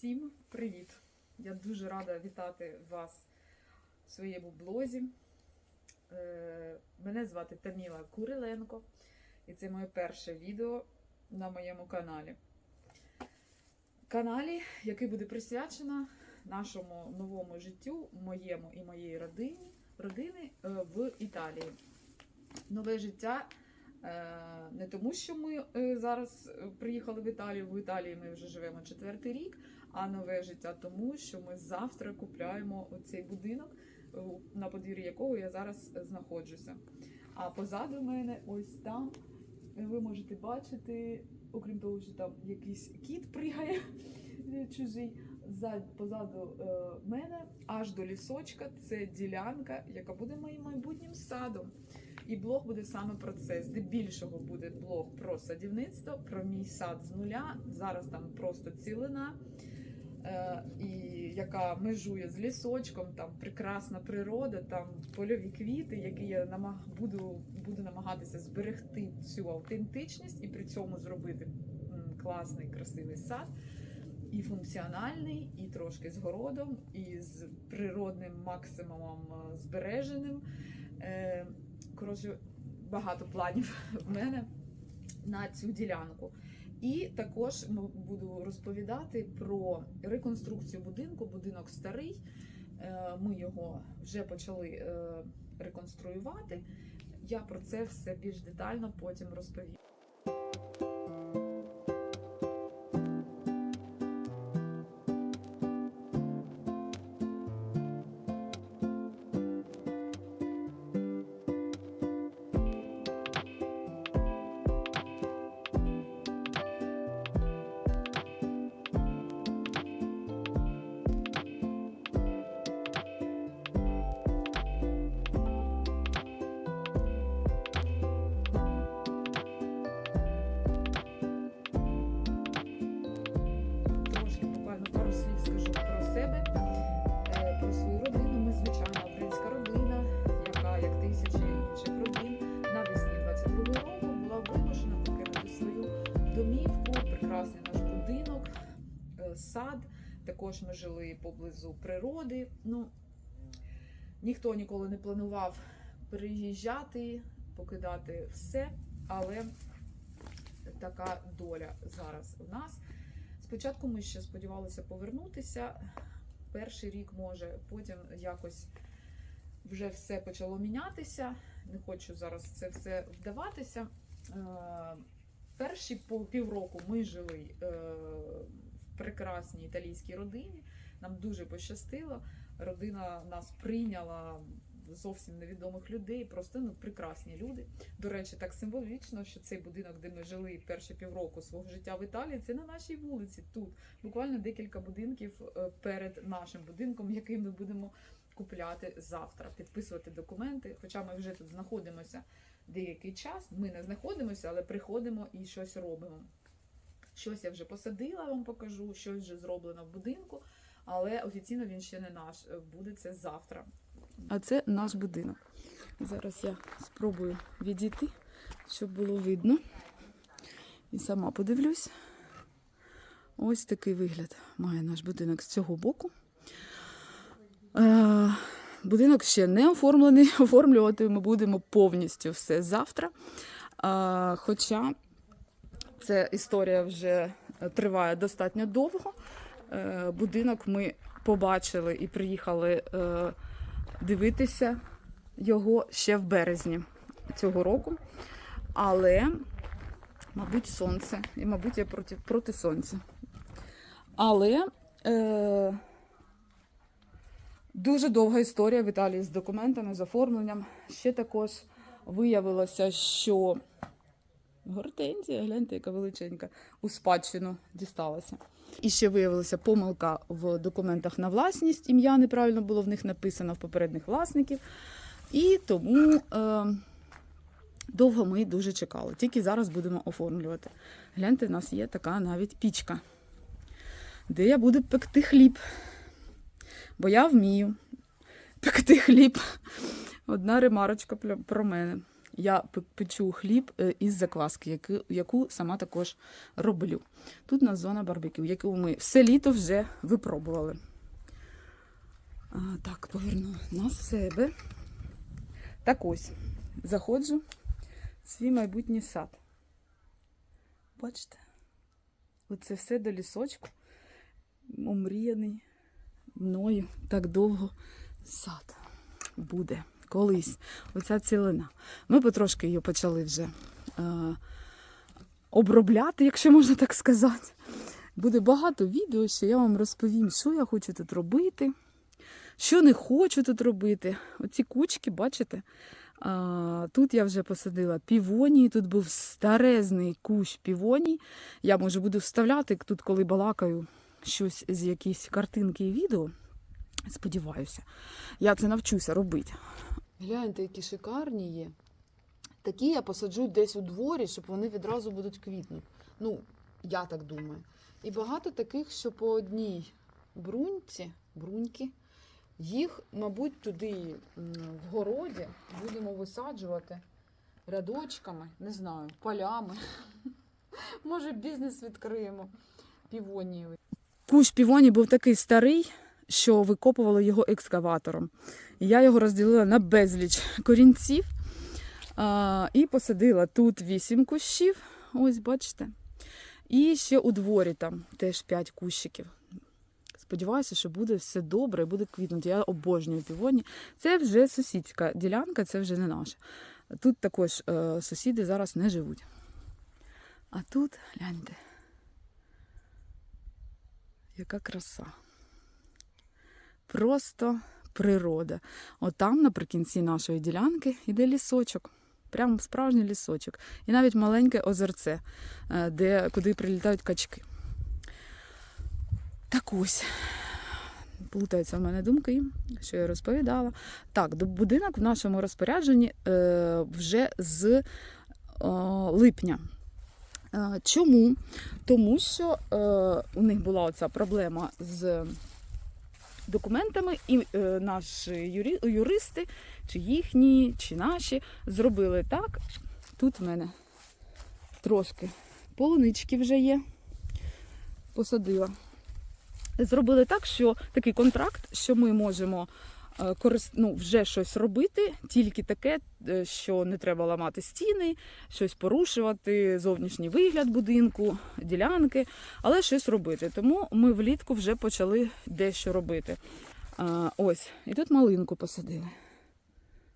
Всім привіт! Я дуже рада вітати вас в своєму блозі. Е, Мене звати Таміла Куриленко, і це моє перше відео на моєму каналі. Каналі, який буде присвячено нашому новому життю, моєму і моєї родині, родини е, в Італії. Нове життя Е, Не тому, що ми зараз приїхали в Італію. В Італії ми вже живемо четвертий рік, а нове життя тому, що ми завтра купляємо оцей будинок, е, на подвір'ї якого я зараз знаходжуся. А позаду мене, ось там, ви можете бачити, окрім того, що там якийсь кіт пригає чужий. за- Позаду е, мене аж до лісочка це ділянка, яка буде моїм майбутнім садом. І блог буде саме про це. Здебільшого буде блог про садівництво, про мій сад з нуля. Зараз там просто цілина, і яка межує з лісочком, там прекрасна природа, там польові квіти, які я намаг... буду, буду намагатися зберегти цю автентичність і при цьому зробити класний, красивий сад. І функціональний, і трошки з городом, і з природним максимумом е, збереженим. Е, Коротше, багато планів в мене на цю ділянку. І також буду розповідати про реконструкцію будинку. Будинок старий. Е, Ми його вже почали е, реконструювати. Я про це все більш детально потім розповім. Також ми жили поблизу природи. Ну, ніхто ніколи не планував переїжджати, покидати все, але така доля зараз у нас. Спочатку ми ще сподівалися повернутися. Перший рік може, потім якось вже все почало мінятися. Не хочу зараз це все вдаватися. Е, Перші півроку ми жили е, прекрасній італійській родині. Нам дуже пощастило. Родина нас прийняла зовсім невідомих людей, просто ну, прекрасні люди. До речі, так символічно, що цей будинок, де ми жили перші півроку свого життя в Італії, це на нашій вулиці тут. Буквально декілька будинків е, перед нашим будинком, який ми будемо купляти завтра, підписувати документи. Хоча ми вже тут знаходимося деякий час. Ми не знаходимося, але приходимо і щось робимо. Щось я вже посадила, вам покажу, щось вже зроблено в будинку, але офіційно він ще не наш. Е, Буде це завтра. А це наш будинок. Зараз я спробую відійти, щоб було видно. І сама подивлюсь. Ось такий вигляд має наш будинок з цього боку. Е, будинок ще не оформлений. Оформлювати ми будемо повністю все завтра. Е, хоча ця історія вже триває достатньо довго. Е, будинок ми побачили і приїхали е, дивитися його ще в березні цього року. Але, мабуть, сонце. І, мабуть, я проти, проти сонця. Але е, дуже довга історія в Італії з документами, з оформленням. Ще також виявилося, що гортензія, гляньте, яка величенька, у спадщину дісталася. І ще виявилася помилка в документах на власність. Ім'я неправильно було в них написано в попередніх власників. І тому е, довго ми дуже чекали. Тільки зараз будемо оформлювати. Гляньте, в нас є така навіть пічка, де я буду пекти хліб. Бо я вмію пекти хліб. Одна ремарочка про мене. Я печу хліб е, із закваски, яку, сама також роблю. Тут у нас зона барбекю, яку ми все літо вже випробували. Так, поверну на себе. Так ось, заходжу в свій майбутній сад. Бачите? Оце все до лісочку. Омріяний мною так довго сад буде колись. Оця цілина. Ми потрошки її почали вже е, обробляти, якщо можна так сказати. Буде багато відео, що я вам розповім, що я хочу тут робити, що не хочу тут робити. Оці кучки, бачите? А, тут я вже посадила півонії, тут був старезний кущ півоній. Я може буду вставляти тут, коли балакаю щось з якісь картинки і відео. Сподіваюся, я це навчуся робити. Гляньте, які шикарні є. Такі я посаджу десь у дворі, щоб вони відразу будуть квітнути. Ну, я так думаю. І багато таких, що по одній бруньці, бруньки, їх, мабуть, туди в городі будемо висаджувати рядочками, не знаю, полями. Може, бізнес відкриємо півонієвий. Кущ півоні був такий старий, що викопували його екскаватором. Я його розділила на безліч корінців а, і посадила тут вісім кущів. Ось бачите. І ще у дворі там теж 5 кущиків. Сподіваюся, що буде все добре, і буде квітнути. Я обожнюю півоні. Це вже сусідська ділянка, це вже не наша. Тут також е, сусіди зараз не живуть. А тут, гляньте, яка краса. Просто природа. Отам, наприкінці нашої ділянки, йде лісочок. Прямо справжній лісочок. І навіть маленьке озерце, е, де, куди прилітають качки. Так ось. Плутаються в мене думки, що я розповідала. Так, будинок в нашому розпорядженні е, вже з е, липня. Чому? Тому що у них була оця проблема з документами, і е, наші юрі, юристи, чи їхні, чи наші, зробили так. Тут в мене трошки полунички вже є. Посадила. Зробили так, що такий контракт, що ми можемо корис- ну, вже щось робити, тільки таке, е, що не треба ламати стіни, щось порушувати, зовнішній вигляд будинку, ділянки, але щось робити. Тому ми влітку вже почали дещо робити. А, ось, і тут малинку посадили.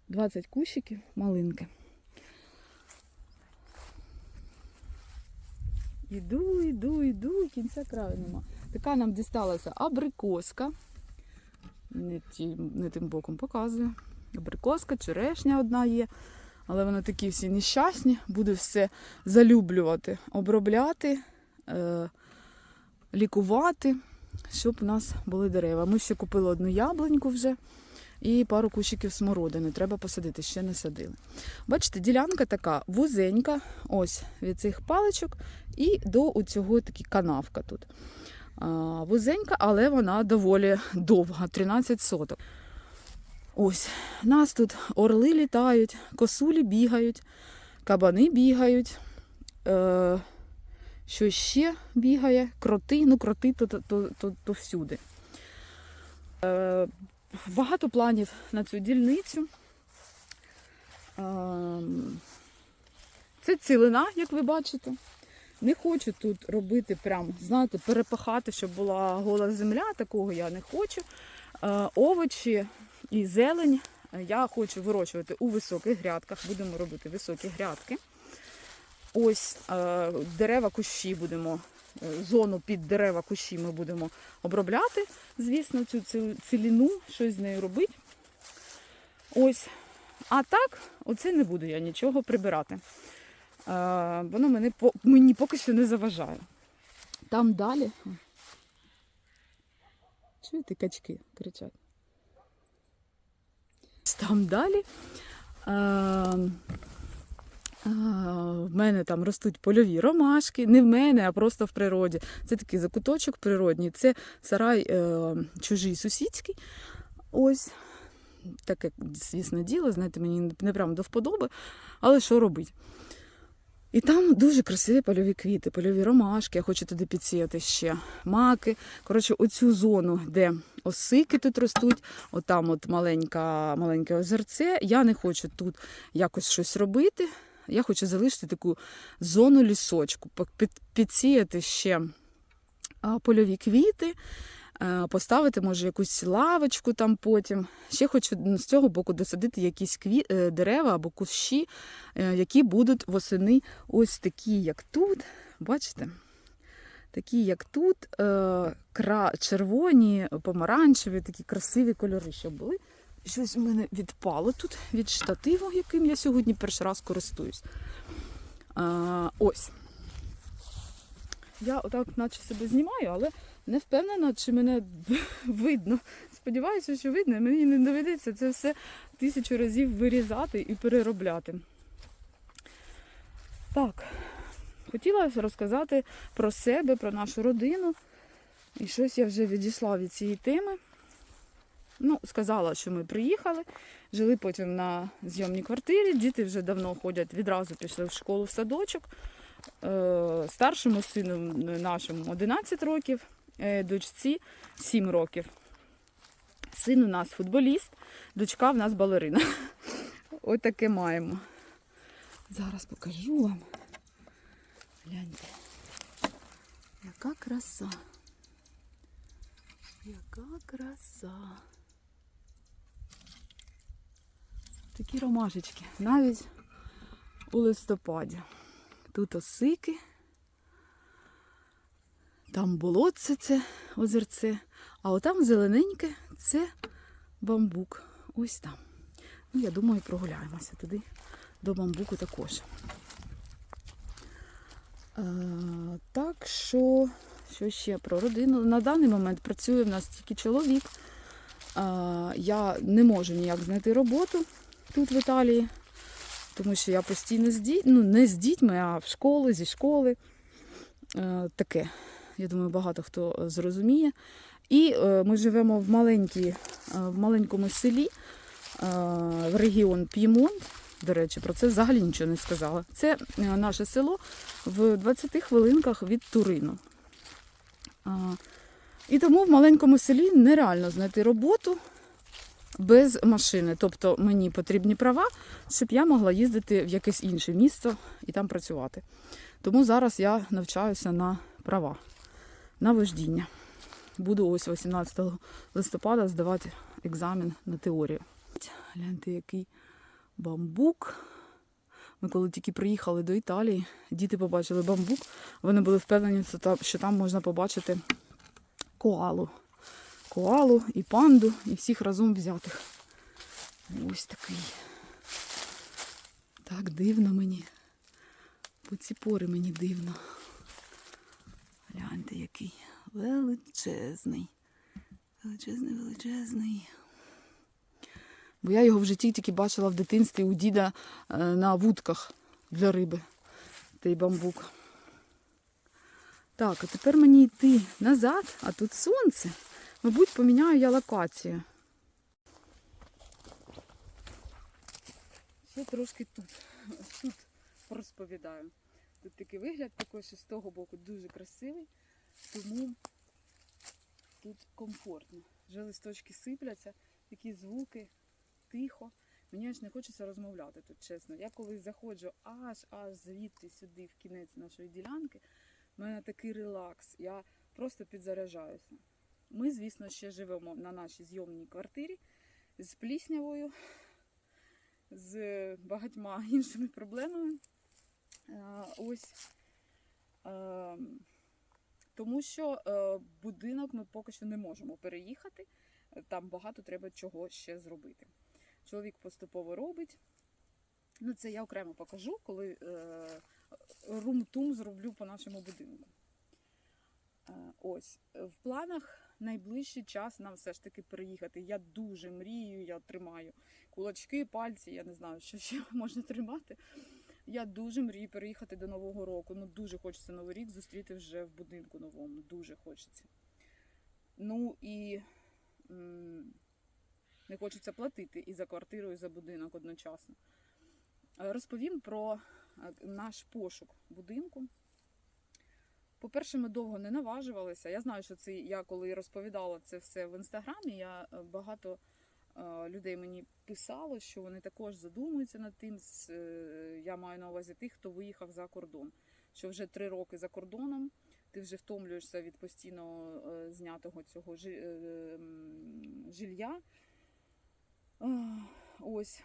20 кущиків малинки. Іду, іду, іду, кінця краю нема. Така нам дісталася абрикоска. Не, ті, не тим боком показую. Абрикоска, черешня одна є. Але вони такі всі нещасні. Буду все залюблювати, обробляти, е, лікувати, щоб у нас були дерева. Ми ще купили одну яблуньку вже і пару кущиків смородини. Треба посадити, ще не садили. Бачите, ділянка така вузенька, ось від цих паличок, і до цього такі канавка тут. Вузенька, але вона доволі довга, 13 соток. Ось, нас тут орли літають, косулі бігають, кабани бігають. Е, що ще бігає? Кроти, ну кроти то, то, то, то всюди. Е, багато планів на цю дільницю. Ем, Це цілина, як ви бачите. Не хочу тут робити прям, знаєте, перепахати, щоб була гола земля, такого я не хочу. Е, Овочі і зелень я хочу вирощувати у високих грядках. Будемо робити високі грядки. Ось е, дерева кущі будемо, е, зону під дерева кущі ми будемо обробляти. Звісно, цю ціліну, щось з нею робити. Ось. А так, оце не буду я нічого прибирати. Воно мене, мені поки що не заважає. Там далі. Чуєте, качки кричать? Там далі. Е, а, В мене там ростуть польові ромашки, не в мене, а просто в природі. Це такий закуточок природній. Це сарай е, чужий сусідський. Ось таке, звісно, діло, знаєте, мені не прямо до вподоби, але що робити? І там дуже красиві польові квіти, польові ромашки, я хочу туди підсіяти ще маки. Коротше, оцю зону, де осики тут ростуть, отам от маленька, маленьке озерце. Я не хочу тут якось щось робити. Я хочу залишити таку зону лісочку, підсіяти ще польові квіти, поставити, може, якусь лавочку там потім. Ще хочу з цього боку досадити якісь кві... е, дерева або кущі, е, які будуть восени ось такі, як тут. Бачите? Такі, як тут, е, кра... червоні, помаранчеві, такі красиві кольори, щоб були. Щось у мене відпало тут від штативу, яким я сьогодні перший раз користуюсь. А, ось. Я отак, наче себе знімаю, але не впевнена, чи мене видно. Сподіваюся, що видно. Мені не доведеться це все тисячу разів вирізати і переробляти. Так, хотіла розказати про себе, про нашу родину. І щось я вже відійшла від цієї теми. Ну, сказала, що ми приїхали, жили потім на зйомній квартирі. Діти вже давно ходять, відразу пішли в школу в садочок. Е, Старшому сину нашому 11 років, дочці 7 років. Син у нас футболіст, дочка в нас балерина. Ось таке маємо. Зараз покажу вам. Гляньте. Яка краса. Яка краса. Такі ромашечки, навіть у листопаді. Тут осики, там болотце це озерце, а отам зелененьке це бамбук. Ось там. Ну, я думаю, прогуляємося туди до бамбуку також. Е, так що, що ще про родину? На даний момент працює в нас тільки чоловік. Е, я не можу ніяк знайти роботу тут в Італії, тому що я постійно з дітьми, ну не з дітьми, а в школи, зі школи. Таке. Я думаю, багато хто е, зрозуміє. І е, ми живемо в, маленькій, е, в маленькому селі, в регіон П'ємонт. До речі, про це взагалі нічого не сказала. Це наше село в 20 хвилинках від Турину. І тому в маленькому селі нереально знайти роботу без машини. Тобто мені потрібні права, щоб я могла їздити в якесь інше місто і там працювати. Тому зараз я навчаюся на права, на вождіння. Буду ось 18 листопада здавати екзамен на теорію. Гляньте, який бамбук. Ми коли тільки приїхали до Італії, діти побачили бамбук. Вони були впевнені, що там- можна побачити коалу. Коалу і панду, і всіх разом взятих. Ось такий. Так дивно мені. По ці пори мені дивно. Гляньте, який величезний. Величезний, величезний. Бо я його в житті тільки бачила в дитинстві у діда е, на вудках для риби. Той бамбук. Так, а тепер мені йти назад, а тут сонце. Мабуть, поміняю я локацію. Ще трошки тут. Тут розповідаю. Тут такий вигляд також з того боку дуже красивий, тому тут комфортно. Вже листочки сипляться, такі звуки, тихо. Мені аж не хочеться розмовляти тут, чесно. Я коли заходжу аж аж звідти сюди, в кінець нашої ділянки, в мене такий релакс. Я просто підзаряджаюся. Ми, звісно, ще живемо на нашій зйомній квартирі з пліснявою, з багатьма іншими проблемами. Е, Ось. Е, Тому що е, будинок ми поки що не можемо переїхати. Там багато треба чого ще зробити. Чоловік поступово робить. Ну, це я окремо покажу, коли е, рум-тум зроблю по нашому будинку. Е, ось. В планах найближчий час нам все ж таки переїхати. Я дуже мрію, я тримаю кулачки, пальці, я не знаю, що ще можна тримати. Я дуже мрію переїхати до Нового року. Ну, дуже хочеться Новий рік зустріти вже в будинку новому. Дуже хочеться. Ну і м, не хочеться платити і за квартиру, і за будинок одночасно. Е, Розповім про е, наш пошук будинку. По-перше, ми довго не наважувалися. Я знаю, що це я коли розповідала це все в інстаграмі, я е, багато людей мені писало, що вони також задумуються над тим. е, Я маю на увазі тих, хто виїхав за кордон. Що вже три роки за кордоном, ти вже втомлюєшся від постійно е, знятого цього е, жилья. Ось.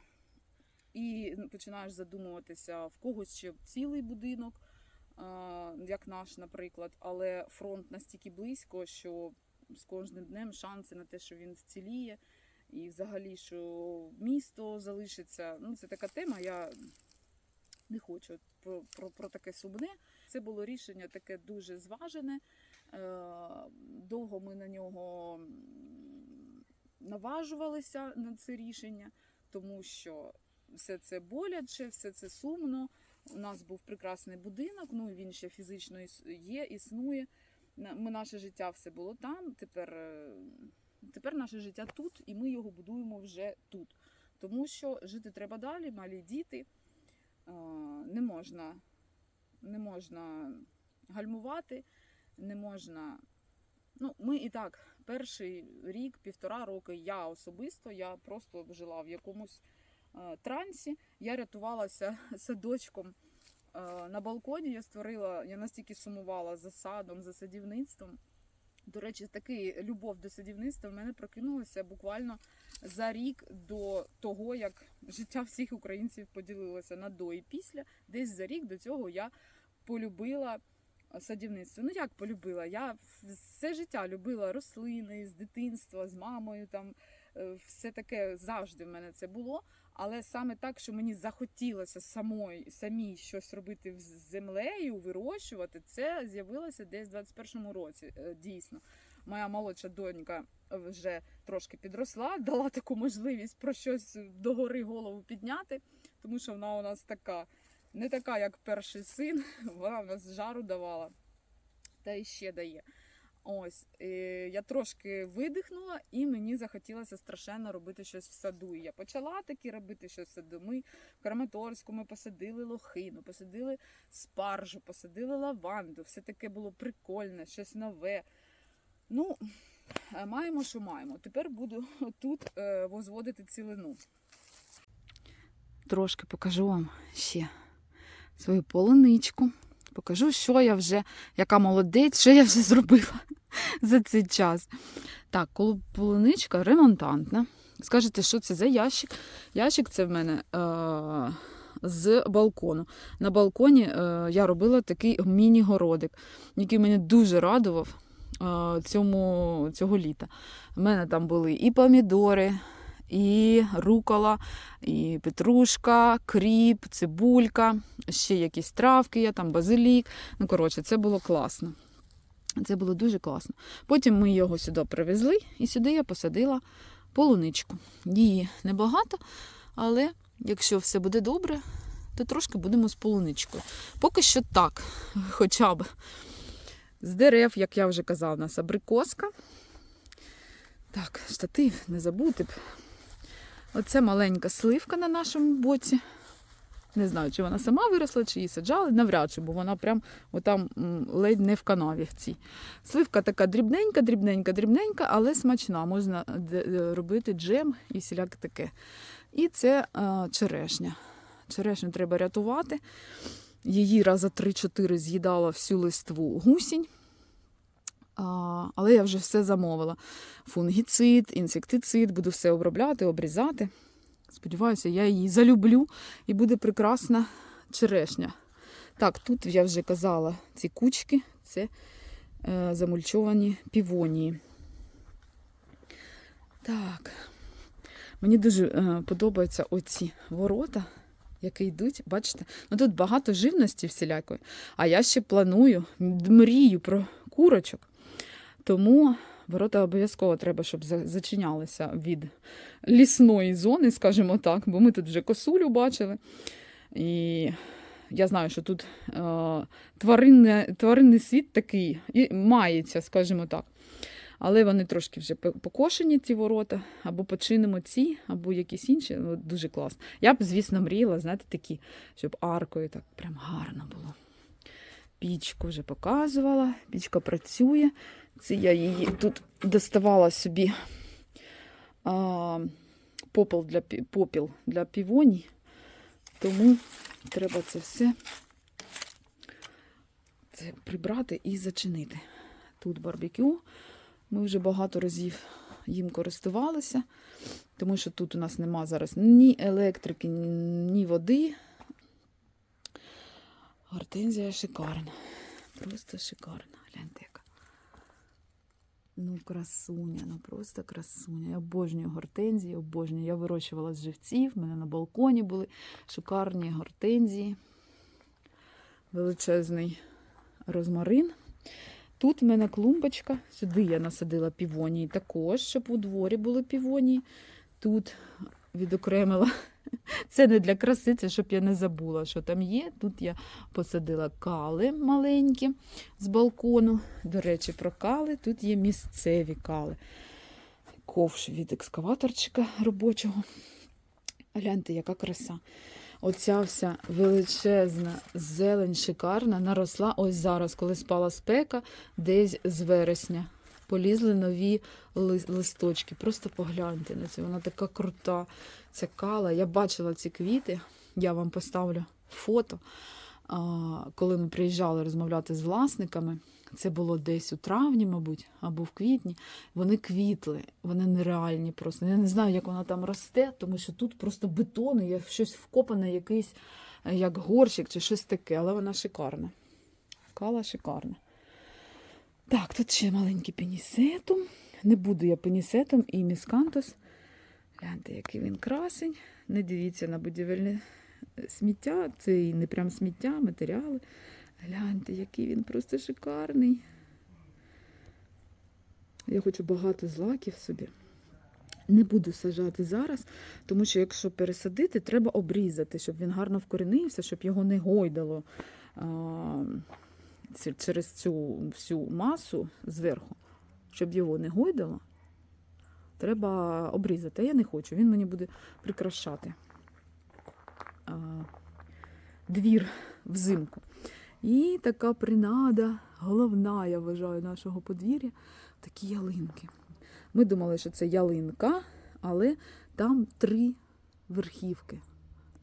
І починаєш задумуватися, в когось ще цілий будинок, як наш, наприклад, але фронт настільки близько, що з кожним днем шанси на те, що він вціліє, і взагалі, що місто залишиться. Ну, це така тема. Я не хочу про, про, про таке сумне. Це було рішення таке дуже зважене. Е, Довго ми на нього наважувалися на це рішення, тому що все це боляче, все це сумно. У нас був прекрасний будинок, ну він ще фізично є, існує. Наше життя все було там. Тепер, е, тепер наше життя тут, і ми його будуємо вже тут. Тому що жити треба далі, малі діти. Не можна, не можна гальмувати, не можна. Ну, ми і так, перший рік, півтора роки, я особисто, я просто жила в якомусь трансі. Я рятувалася садочком на балконі. Я створила, я настільки сумувала за садом, за садівництвом. До речі, такий любов до садівництва в мене прокинулася буквально за рік до того, як життя всіх українців поділилося на до і після. Десь за рік до цього я полюбила садівництво. Ну як полюбила? Я все життя любила рослини з дитинства, з мамою. Там е, все таке завжди в мене це було. Але саме так, що мені захотілося самої самій щось робити з землею, вирощувати, це з'явилося десь в 21-му році. е, Дійсно, моя молодша донька вже трошки підросла, дала таку можливість про щось догори голову підняти, тому що вона у нас така, не така, як перший син, вона в нас жару давала та і ще дає. Ось е, я трошки видихнула, і мені захотілося страшенно робити щось в саду. І я почала таки робити щось в саду. Ми в Краматорську ми посадили лохину, посадили спаржу, посадили лаванду. Все таке було прикольне, щось нове. Ну, е, маємо, що маємо. Тепер буду тут е, возводити цілину. Трошки покажу вам ще свою полуничку. Покажу, що я вже, яка молодець, що я вже зробила за цей час. Так, полуничка ремонтантна. Скажете, що це за ящик? Ящик це в мене е- з балкону. На балконі е- я робила такий міні-городик, який мене дуже радував е- цьому, цього літа. У мене там були і помідори, і рукола, і петрушка, кріп, цибулька, ще якісь травки, я там базилік. Ну, коротше, це було класно. Це було дуже класно. Потім ми його сюди привезли, і сюди я посадила полуничку. Її небагато, але якщо все буде добре, то трошки будемо з полуничкою. Поки що так, хоча б з дерев, як я вже казала, у нас абрикоска. Так, штатив не забути б. Оце маленька сливка на нашому боці. Не знаю, чи вона сама виросла, чи її саджали, навряд чи, бо вона прям отам ледь не в канаві в цій. Сливка така дрібненька, дрібненька, дрібненька, але смачна. Можна д- д- робити джем і всіляке таке. І це е, черешня. Черешню треба рятувати. Її раза 3-4 з'їдала всю листву гусінь. Але я вже все замовила. Фунгіцид, інсектицид, буду все обробляти, обрізати. Сподіваюся, я її залюблю і буде прекрасна черешня. Так, тут я вже казала, ці кучки це е, замульчовані півонії. Так, мені дуже е, подобаються оці ворота, які йдуть. Бачите, ну тут багато живності всілякої. А я ще планую, мрію про курочок. Тому ворота обов'язково треба, щоб зачинялися від лісної зони, скажімо так, бо ми тут вже косулю бачили. І я знаю, що тут е, тваринне, тваринний світ такий і мається, скажімо так. Але вони трошки вже покошені, ці ворота, або починимо ці, або якісь інші. Ну, дуже класно. Я б, звісно, мріяла, знаєте, такі, щоб аркою так прям гарно було. Пічку вже показувала, пічка працює. Це я її тут доставала собі а, попіл для, попіл для півоній, тому треба це все це прибрати і зачинити. Тут барбекю. Ми вже багато разів їм користувалися, тому що тут у нас нема зараз ні електрики, ні води. Гортензія шикарна. Просто шикарна. Гляньте яка. Ну, красуня, ну просто красуня. Я обожнюю гортензії, обожнюю. Я вирощувала з живців, в мене на балконі були шикарні гортензії. Величезний розмарин. Тут в мене клумбочка. Сюди я насадила півонії також, щоб у дворі були півонії. Тут відокремила. Це не для краси, це щоб я не забула, що там є. Тут я посадила кали маленькі з балкону. До речі, про кали. Тут є місцеві кали. Ковш від екскаваторчика робочого. Гляньте, яка краса. Оця вся величезна зелень шикарна наросла ось зараз, коли спала спека, десь з вересня. Полізли нові листочки. Просто погляньте на це. Вона така крута. Це кала. Я бачила ці квіти. Я вам поставлю фото. Коли ми приїжджали розмовляти з власниками, це було десь у травні, мабуть, або в квітні. Вони квітли, вони нереальні просто. Я не знаю, як вона там росте, тому що тут просто бетон, є щось вкопане, якийсь е, як горщик чи щось таке, але вона шикарна. Кала шикарна. Так, тут ще маленький пенісетум. Не буду я пенісетом і міскантус. Гляньте, який він красень. Не дивіться на будівельне сміття. Це і не прям сміття, матеріали. Гляньте, який він просто шикарний. Я хочу багато злаків собі. Не буду сажати зараз, тому що якщо пересадити, треба обрізати, щоб він гарно вкоренився, щоб його не гойдало через цю всю масу зверху, щоб його не гойдало, треба обрізати. А я не хочу, він мені буде прикрашати двір взимку. І така принада, головна, я вважаю, нашого подвір'я такі ялинки. Ми думали, що це ялинка, але там три верхівки.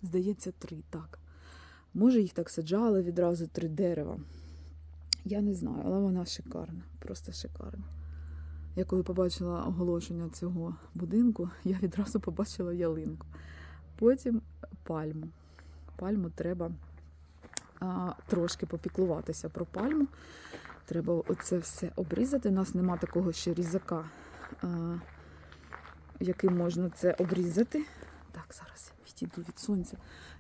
Здається, три, так. Може, їх так саджали відразу три дерева. Я не знаю, але вона шикарна, просто шикарна. Я коли побачила оголошення цього будинку, я відразу побачила ялинку. Потім пальму. Пальму треба а, трошки попіклуватися про пальму. Треба оце все обрізати. У нас нема такого ще різака, а, яким можна це обрізати. Так, зараз відійду від сонця.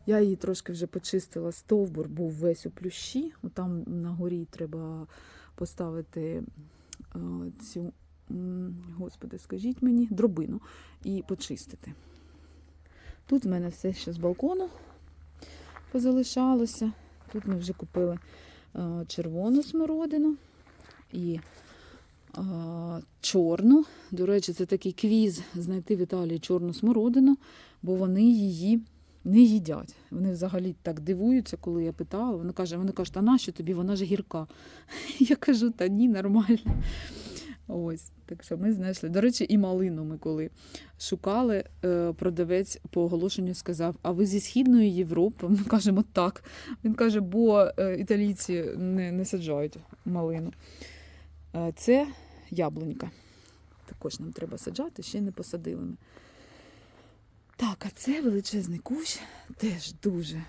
Я її трошки вже почистила. Стовбур був весь у плющі. Там на горі треба поставити цю, господи, скажіть мені, дробину і почистити. Тут в мене все ще з балкону позалишалося. Тут ми вже купили е, червону смородину і е, чорну. До речі, це такий квіз знайти в Італії чорну смородину, бо вони її не їдять. Вони взагалі так дивуються, коли я питала. Вони кажуть, вони кажуть, а нащо тобі? Вона ж гірка. Я кажу, та ні, нормально. Ось, так що ми знайшли. До речі, і малину ми коли шукали, е, продавець по оголошенню сказав: А ви зі Східної Європи? Ми кажемо так. Він каже, бо е, італійці не, не саджають малину. Е, Це яблунька. Також нам треба саджати, ще не посадили ми. Так, а це величезний кущ, теж дуже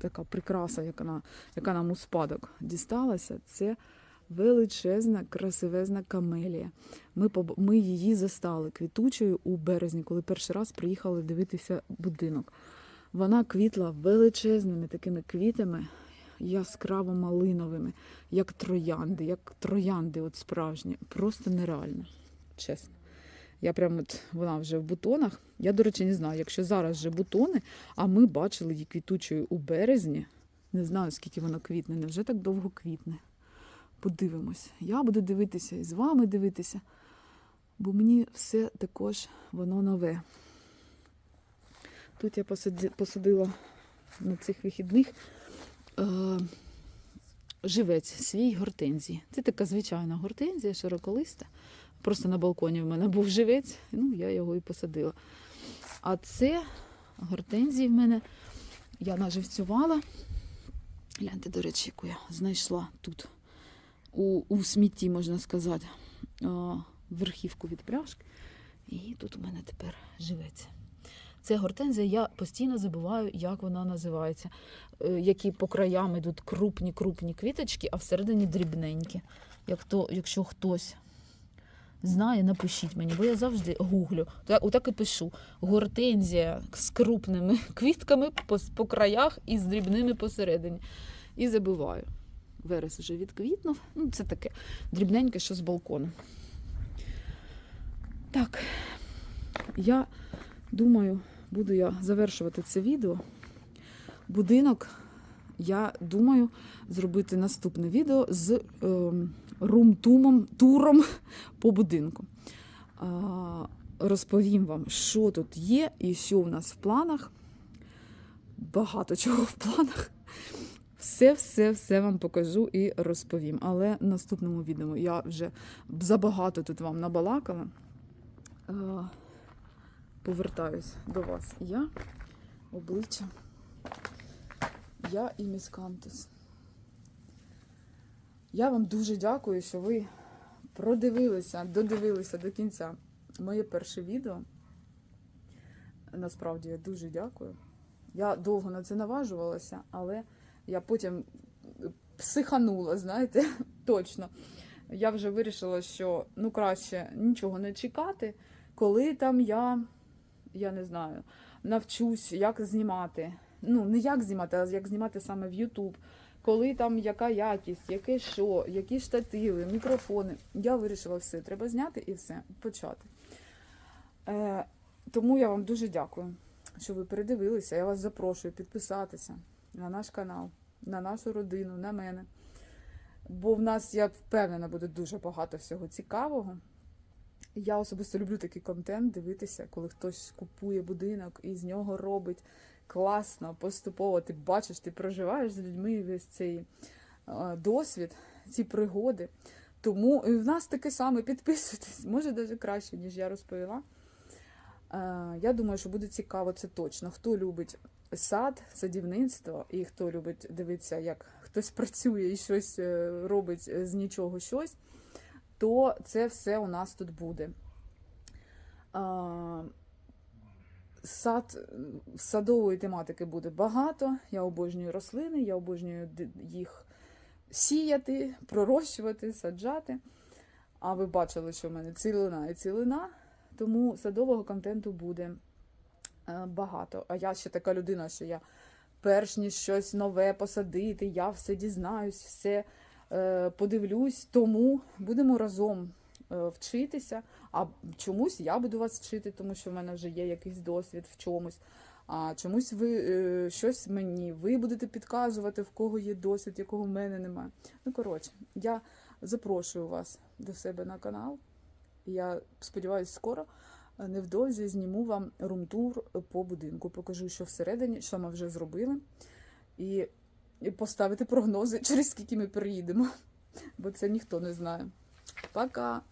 така прикраса, яка, на, яка нам у спадок дісталася. Це величезна, красивезна камелія. Ми, ми її застали квітучою у березні, коли перший раз приїхали дивитися будинок. Вона квітла величезними такими квітами, яскраво малиновими, як троянди, як троянди от справжні. Просто нереально, чесно. Я прям от вона вже в бутонах. Я, до речі, не знаю, якщо зараз вже бутони, а ми бачили її квітучою у березні. Не знаю, скільки вона квітне, невже так довго квітне. Подивимось. Я буду дивитися і з вами дивитися. бо мені все також воно нове. Тут я посадила на цих вихідних е, живець свій гортензії. Це така звичайна гортензія, широколиста. Просто на балконі в мене був живець, ну я його і посадила. А це гортензії в мене я наживцювала. Гляньте, до речі, яку я знайшла тут у, у смітті, можна сказати, верхівку від пляшки. І тут у мене тепер живеться. Це гортензія, я постійно забуваю, як вона називається. Е, Які по краям йдуть крупні-крупні квіточки, а всередині дрібненькі. Як то, якщо хтось знає, напишіть мені, бо я завжди гуглю. Так, отак і пишу. Гортензія з крупними квітками по, краях і з дрібними посередині. І забиваю. Верес вже відквітнув. Ну, це таке дрібненьке, що з балкону. Так, я думаю, буду я завершувати це відео. Будинок, я думаю, зробити наступне відео з ем, рум-тумом, туром по будинку. Розповім вам, що тут є і що у нас в планах. Багато чого в планах. Все, все, все вам покажу і розповім. Але в наступному відео я вже забагато тут вам набалакала. Повертаюсь до вас. Я обличчя. Я і міскантус. Я вам дуже дякую, що ви продивилися, додивилися до кінця моє перше відео. Насправді я дуже дякую. Я довго на це наважувалася, але я потім психанула, знаєте, точно. Я вже вирішила, що ну краще нічого не чекати, коли там я, я не знаю, навчусь, як знімати. Ну, не як знімати, а як знімати саме в YouTube. Коли там яка якість, яке що, які штативи, мікрофони. Я вирішила все, треба зняти і все, почати. Е, тому я вам дуже дякую, що ви передивилися. Я вас запрошую підписатися на наш канал, на нашу родину, на мене. Бо в нас, я впевнена, буде дуже багато всього цікавого. Я особисто люблю такий контент дивитися, коли хтось купує будинок і з нього робить класно, поступово. Ти бачиш, ти проживаєш з людьми весь цей досвід, ці пригоди. Тому і в нас таке саме підписуйтесь, може навіть краще, ніж я розповіла. Я думаю, що буде цікаво, це точно. Хто любить сад, садівництво, і хто любить дивитися, як хтось працює і щось е, робить з нічого щось, то це все у нас тут буде. Сад садової тематики буде багато. Я обожнюю рослини, я обожнюю їх сіяти, пророщувати, саджати. А ви бачили, що в мене цілина і цілина, тому садового контенту буде е, багато. А я ще така людина, що я перш ніж щось нове посадити, я все дізнаюсь, все е, подивлюсь, тому будемо разом вчитися. А чомусь я буду вас вчити, тому що в мене вже є якийсь досвід в чомусь. А чомусь ви е, щось мені, ви будете підказувати, в кого є досвід, якого в мене немає. Ну, коротше, я запрошую вас до себе на канал. Я сподіваюся, скоро е, невдовзі зніму вам румтур по будинку. Покажу, що всередині, що ми вже зробили, і поставити прогнози, через скільки ми приїдемо, бо це ніхто не знає. Пока!